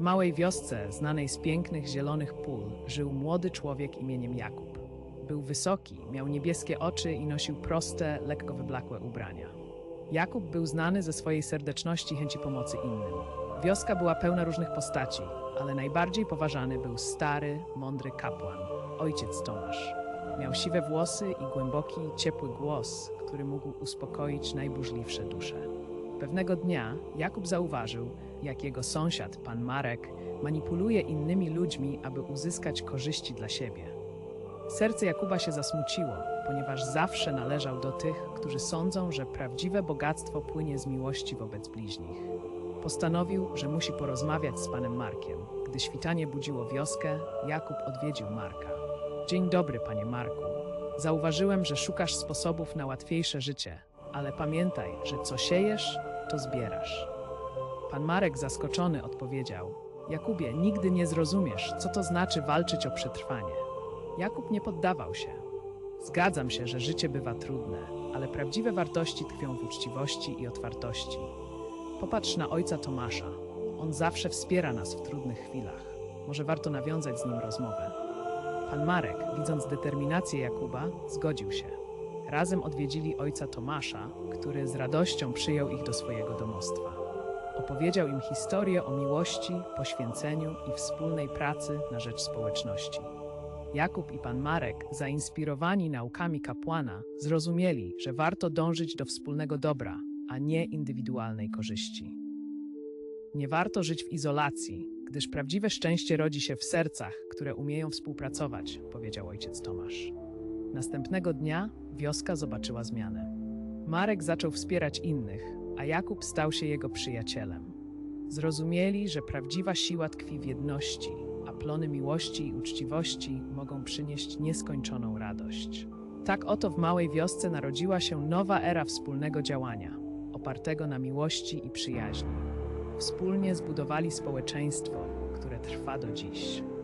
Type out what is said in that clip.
W małej wiosce, znanej z pięknych zielonych pól, żył młody człowiek imieniem Jakub. Był wysoki, miał niebieskie oczy i nosił proste, lekko wyblakłe ubrania. Jakub był znany ze swojej serdeczności i chęci pomocy innym. Wioska była pełna różnych postaci, ale najbardziej poważany był stary, mądry kapłan, ojciec Tomasz. Miał siwe włosy i głęboki, ciepły głos, który mógł uspokoić najburzliwsze dusze. Pewnego dnia Jakub zauważył, jak jego sąsiad, pan Marek, manipuluje innymi ludźmi, aby uzyskać korzyści dla siebie. Serce Jakuba się zasmuciło, ponieważ zawsze należał do tych, którzy sądzą, że prawdziwe bogactwo płynie z miłości wobec bliźnich. Postanowił, że musi porozmawiać z panem Markiem. Gdy świtanie budziło wioskę, Jakub odwiedził Marka. Dzień dobry, panie Marku. Zauważyłem, że szukasz sposobów na łatwiejsze życie, ale pamiętaj, że co siejesz, to zbierasz. Pan Marek zaskoczony odpowiedział: Jakubie, nigdy nie zrozumiesz, co to znaczy walczyć o przetrwanie. Jakub nie poddawał się. Zgadzam się, że życie bywa trudne, ale prawdziwe wartości tkwią w uczciwości i otwartości. Popatrz na ojca Tomasza. On zawsze wspiera nas w trudnych chwilach. Może warto nawiązać z nim rozmowę. Pan Marek, widząc determinację Jakuba, zgodził się. Razem odwiedzili ojca Tomasza, który z radością przyjął ich do swojego domostwa. Opowiedział im historię o miłości, poświęceniu i wspólnej pracy na rzecz społeczności. Jakub i pan Marek, zainspirowani naukami kapłana, zrozumieli, że warto dążyć do wspólnego dobra, a nie indywidualnej korzyści. Nie warto żyć w izolacji, gdyż prawdziwe szczęście rodzi się w sercach, które umieją współpracować, powiedział ojciec Tomasz. Następnego dnia wioska zobaczyła zmianę. Marek zaczął wspierać innych, a Jakub stał się jego przyjacielem. Zrozumieli, że prawdziwa siła tkwi w jedności, a plony miłości i uczciwości mogą przynieść nieskończoną radość. Tak oto w małej wiosce narodziła się nowa era wspólnego działania, opartego na miłości i przyjaźni. Wspólnie zbudowali społeczeństwo, które trwa do dziś.